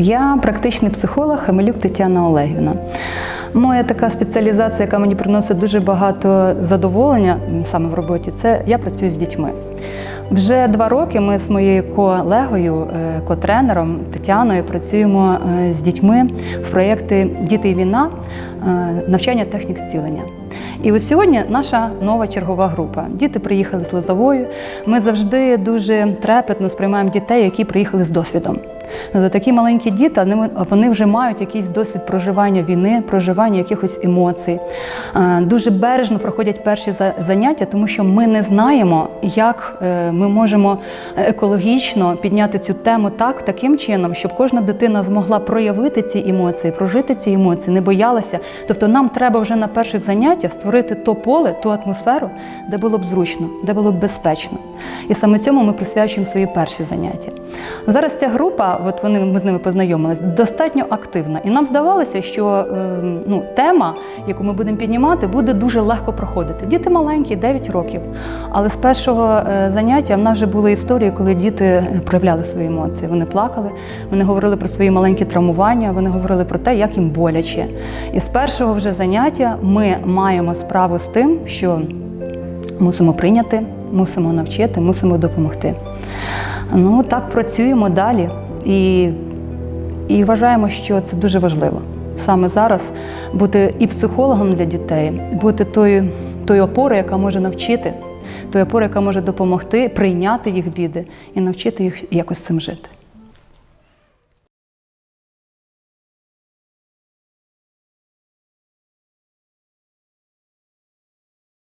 Я практичний психолог Хамелюк Тетяна Олегівна. Моя така спеціалізація, яка мені приносить дуже багато задоволення саме в роботі, це я працюю з дітьми. Вже два роки ми з моєю колегою, е, котренером Тетяною працюємо е, з дітьми в проєкти Діти і війна е, навчання технік зцілення. І ось сьогодні наша нова чергова група. Діти приїхали з Лозовою. Ми завжди дуже трепетно сприймаємо дітей, які приїхали з досвідом. Тобто Такі маленькі діти, вони- вони вже мають якийсь досвід проживання війни, проживання якихось емоцій. Е, Дуже бережно проходять перші заняття, тому що ми не знаємо, як е, ми можемо екологічно підняти цю тему так, таким чином, щоб кожна дитина змогла проявити ці емоції, прожити ці емоції, не боялася. Тобто нам треба вже на перших заняттях створити то поле, ту атмосферу, де було б зручно, де було б безпечно. І саме цьому ми присвячуємо свої перші заняття. Зараз ця група, от вони ми з ними познайомилися, достатньо активна. І нам здавалося, що е, ну, тема, яку ми будемо піднімати, буде дуже легко проходити. Діти маленькі, 9 років. Але з першого е, заняття в нас вже були історії, коли діти е, проявляли свої емоції. Вони плакали, вони говорили про свої маленькі травмування, вони говорили про те, як їм боляче. І з першого вже заняття ми маємо справу з тим, що мусимо прийняти, мусимо навчити, мусимо допомогти. Ну так працюємо далі і, і вважаємо, що це дуже важливо. Саме зараз бути і психологом для дітей, бути тою, тою опорою, яка може навчити, тою опорою, яка може допомогти прийняти їх біди і навчити їх якось цим жити.